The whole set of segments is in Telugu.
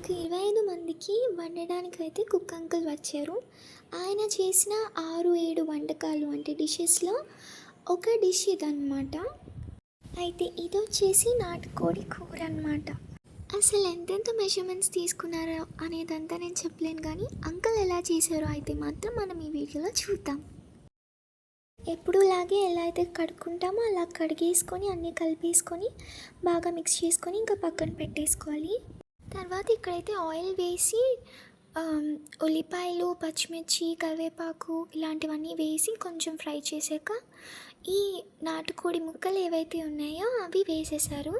ఒక ఇరవై ఐదు మందికి వండడానికైతే కుక్ అంకుల్ వచ్చారు. ఆయన చేసిన ఆరు ఏడు వంటకాలు అంటే డిషెస్లో ఒక డిష్ ఇదన్నమాట. అయితే ఇది వచ్చేసి నాటుకోడి కూర అనమాట అసలు ఎంతెంత మెజర్మెంట్స్ తీసుకున్నారో అనేదంతా నేను చెప్పలేను కానీ అంకుల్ ఎలా చేశారో అయితే మాత్రం మనం ఈ వీడియోలో చూద్దాం. ఎప్పుడులాగే ఎలా అయితే కడుక్కుంటామో అలా కడిగేసుకొని అన్నీ కలిపేసుకొని బాగా మిక్స్ చేసుకొని ఇంకా పక్కన పెట్టేసుకోవాలి. తర్వాత ఇక్కడైతే ఆయిల్ వేసి ఉల్లిపాయలు పచ్చిమిర్చి కరివేపాకు ఇలాంటివన్నీ వేసి కొంచెం ఫ్రై చేశాక ఈ నాటుకోడి ముక్కలు ఏవైతే ఉన్నాయో అవి వేసేసారు.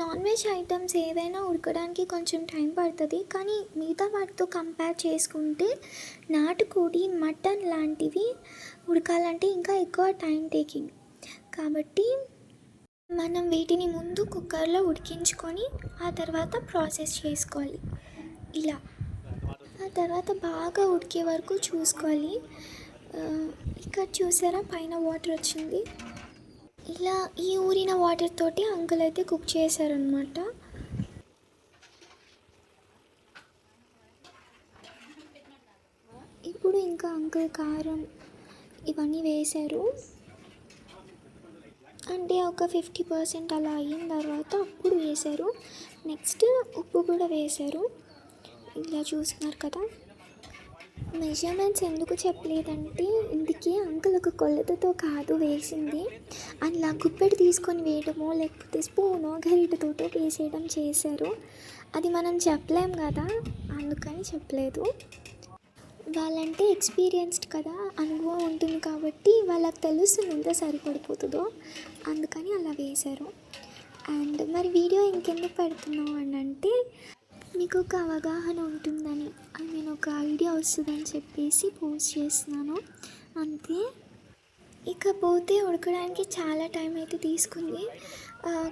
నాన్ వెజ్ ఐటమ్స్ ఏవైనా ఉడకడానికి కొంచెం టైం పడుతుంది. కానీ మిగతా వాటితో కంపేర్ చేసుకుంటే నాటుకోడి మటన్ లాంటివి ఉడకాలంటే ఇంకా ఎక్కువ టైం టేకింగ్. కాబట్టి మనం వీటిని ముందు కుక్కర్లో ఉడికించుకొని ఆ తర్వాత ప్రాసెస్ చేసుకోవాలి. ఇలా. ఆ తర్వాత బాగా ఉడికే వరకు చూసుకోవాలి. ఇక్కడ చూసారా? పైన వాటర్ వచ్చింది. ఇలా ఈ ఊరిన వాటర్ తోటి అంకుల్ అయితే కుక్ చేశారనమాట ఇప్పుడు ఇంకా అంకుల్ కారం ఇవన్నీ వేశారు. అంటే ఒక ఫిఫ్టీ పర్సెంట్ అలా అయిన తర్వాత అప్పుడు వేశారు. నెక్స్ట్ ఉప్పు కూడా వేశారు. ఇలా చూస్తున్నారు కదా. మెజర్మెంట్స్ ఎందుకు చెప్పలేదంటే ఇందుకే అంకుల్ ఒక కొలతతో కాదు వేసింది. అలా గుప్పెడు తీసుకొని వేయడమో లేకపోతే స్పూనో గరిటతోటో వేసేయడం చేశారు. అది మనం చెప్పలేం కదా. అందుకని చెప్పలేదు. వాళ్ళంటే ఎక్స్పీరియన్స్డ్ కదా అనుభవం ఉంటుంది కాబట్టి వాళ్ళకి తెలుస్తుంది ఎంత సరిపడిపోతుందో. అందుకని అలా వేశారు. అండ్ మరి వీడియో ఇంకెందుకు పెడుతున్నావు అని అంటే మీకు ఒక అవగాహన ఉంటుందని ఐ మీన్ ఒక ఐడియా వస్తుందని చెప్పేసి పోస్ట్ చేస్తున్నాను. అంతే. ఇకపోతే ఉడకడానికి చాలా టైం అయితే తీసుకుంది.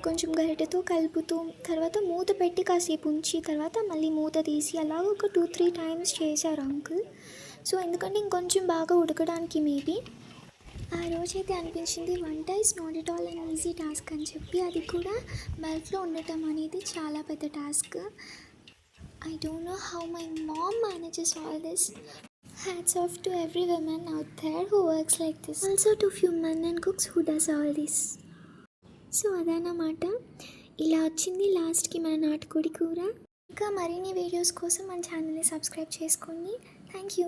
కొంచెం గరిటెతో కలుపుతూ తర్వాత మూత పెట్టి కాసేపు ఉంచి తర్వాత మళ్ళీ మూత తీసి అలా ఒక టూ త్రీ టైమ్స్ చేశారు అంకుల్. సో ఎందుకంటే ఇంకొంచెం బాగా ఉడకడానికి మేబీ. ఆ రోజైతే అనిపించింది వంట is not at all an easy task అని చెప్పి అది కూడా బల్క్లో ఉండటం అనేది చాలా పెద్ద task I don't know how my mom manages all this hats off to every women out there who works like this also to few men and cooks who does all this so అదన్నమాట. ఇలా వచ్చింది లాస్ట్కి మన నాటుకోడి కూర. ఇంకా మరిన్ని వీడియోస్ కోసం మన ఛానల్ని సబ్స్క్రైబ్ చేసుకోండి. Thank you